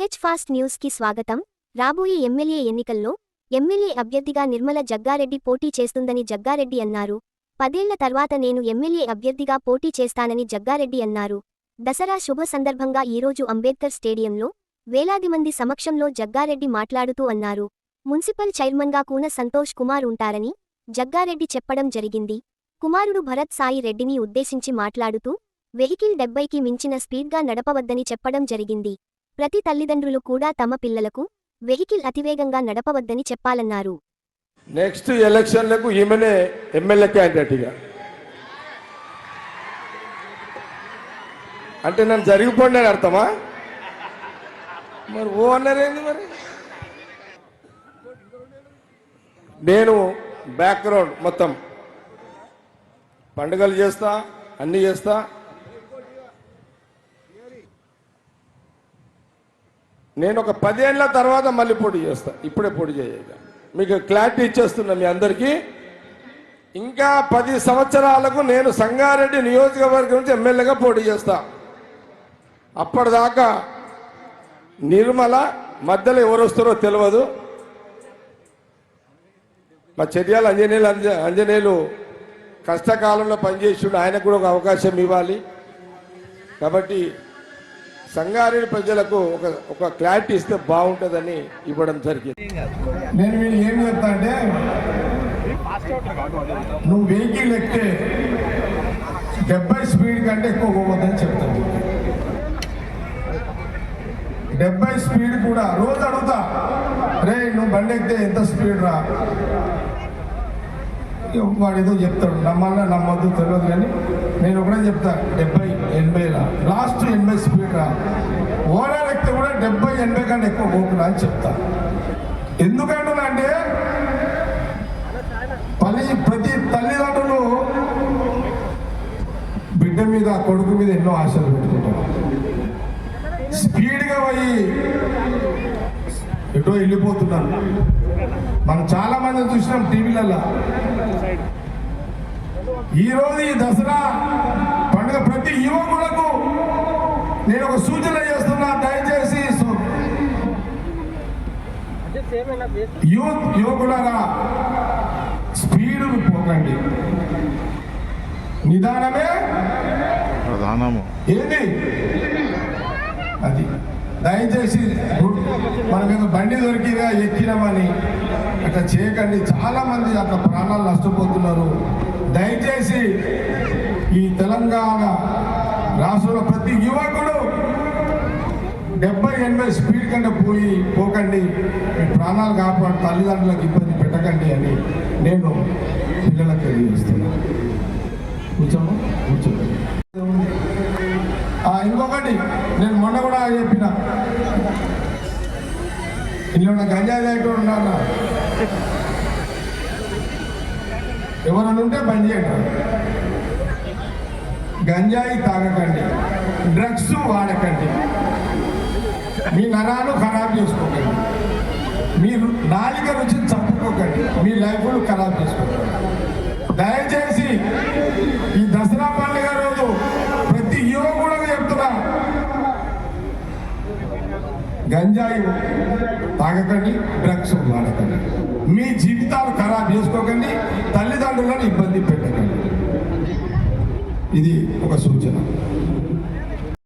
Fast న్యూస్కి స్వాగతం. రాబోయే ఎమ్మెల్యే ఎన్నికల్లో ఎమ్మెల్యే అభ్యర్థిగా నిర్మల జగ్గారెడ్డి పోటీ చేస్తుందని జగ్గారెడ్డి అన్నారు. పదేళ్ళ తర్వాత నేను ఎమ్మెల్యే అభ్యర్థిగా పోటీ చేస్తానని జగ్గారెడ్డి అన్నారు. దసరా శుభ సందర్భంగా ఈరోజు అంబేద్కర్ స్టేడియంలో వేలాది మంది సమక్షంలో జగ్గారెడ్డి మాట్లాడుతూ అన్నారు. మున్సిపల్ చైర్మన్గా కూన సంతోష్ కుమార్ ఉంటారని జగ్గారెడ్డి చెప్పడం జరిగింది. కుమారుడు భరత్ సాయి రెడ్డిని ఉద్దేశించి మాట్లాడుతూ వెహికల్ డెబ్బైకి మించిన స్పీడ్గా నడపవద్దని చెప్పడం జరిగింది. ప్రతి తల్లిదండ్రులు కూడా తమ పిల్లలకు వెహికల్ అతివేగంగా నడపవద్దని చెప్పాలన్నారు. నెక్స్ట్ ఎలక్షన్లకు ఈమెనే ఎమ్మెల్యే క్యాండిడేట్గా అంటే నన్ను జరిగిపోండి అర్థమా? మరి ఓ అన్నారేంది మరి? నేను బ్యాక్గ్రౌండ్ మొత్తం. పండుగలు చేస్తా అన్ని చేస్తా నేను ఒక పదేళ్ళ తర్వాత మళ్ళీ పోటీ చేస్తా. ఇప్పుడే పోటీ చేయగా మీకు క్లారిటీ ఇచ్చేస్తున్నా మీ అందరికీ. ఇంకా పది సంవత్సరాలకు నేను సంగారెడ్డి నియోజకవర్గం నుంచి ఎమ్మెల్యేగా పోటీ చేస్తా. అప్పటిదాకా నిర్మల మధ్యలో ఎవరు వస్తారో తెలియదు. మా చర్యలు అంజనేయులు అంజనేయులు కష్టకాలంలో పనిచేసిండు ఆయనకు కూడా ఒక అవకాశం ఇవ్వాలి. కాబట్టి సంగారెడ్డి ప్రజలకు ఒక ఒక క్లారిటీ ఇస్తే బాగుంటుందని ఇవ్వడం జరిగింది. నేను వీళ్ళు ఏం చెప్తా అంటే నువ్వు వెహికల్ ఎక్కితే డెబ్బై స్పీడ్ కంటే ఎక్కువ పోవద్దని చెప్తాను డెబ్బై స్పీడ్ కూడా రోజు అడుగుతా రే నువ్వు బండి ఎక్కితే ఎంత స్పీడ్ రా? వాడు ఏదో చెప్తాడు నమ్మన్నా నమ్మద్దు తెలియదు కానీ నేను ఒకటే చెప్తా డెబ్బై ఎనభైలా లాస్ట్ ఎనభై స్పీడ్ రా. ఓనర్ ఎక్కితే కూడా డెబ్బై ఎనభై కంటే ఎక్కువ పోకుండా అని చెప్తా. ఎందుకంటున్నా అంటే పని ప్రతి తల్లిదండ్రులు బిడ్డ మీద కొడుకు మీద ఎన్నో ఆశలు పెట్టుకుంటారు. స్పీడ్గా పోయి ఎటో వెళ్ళిపోతున్నారు మనం చాలా మంది చూసినాం టీవీలలో ఈరోజు ఈ దసరా పండుగ ప్రతి యువకులకు నేను ఒక సూచన చేస్తున్నా దయచేసి యూత్ యువకులారా స్పీడ్ పోకండి. నిదానమే? ప్రధానము. ఏది? అది. దయచేసి మన మీద బండి దొరికిగా ఎక్కినామని అట్లా చేయకండి. చాలా మంది అట్లా ప్రాణాలు నష్టపోతున్నారు. దయచేసి ఈ తెలంగాణ యువకుడు డెబ్బై ఎనభై స్పీడ్ కంటే పోయి పోకండి. మీ ప్రాణాలు కాపాడు తల్లిదండ్రులకు ఇబ్బంది పెట్టకండి అని నేను పిల్లలకు తెలియజేస్తున్నాను కూర్చోము కూర్చోండి ఇంకొకటి నేను మొన్న కూడా చెప్పిన. ఇల్లున్న గంజాయి దగ్గర ఉన్నా ఎవరైనా ఉంటే బంద్ చేయండి. గంజాయి తాగకండి డ్రగ్స్ వాడకండి మీ నరాలు ఖరాబ్ చేసుకోకండి. మీరు నాలిక రుచి చంపుకోకండి. మీ లైఫ్ను ఖరాబ్ చేసుకోకండి. దయచేసి ఈ దసరా పండుగ రోజు ప్రతి యువకుడు చెప్తున్నా. గంజాయి తాగకండి డ్రగ్స్ వాడకండి. మీ జీవితాలు ఖరాబ్ చేసుకోకండి తల్లిదండ్రులను ఇబ్బంది పెట్టకండి. ఇది ఒక సూచన.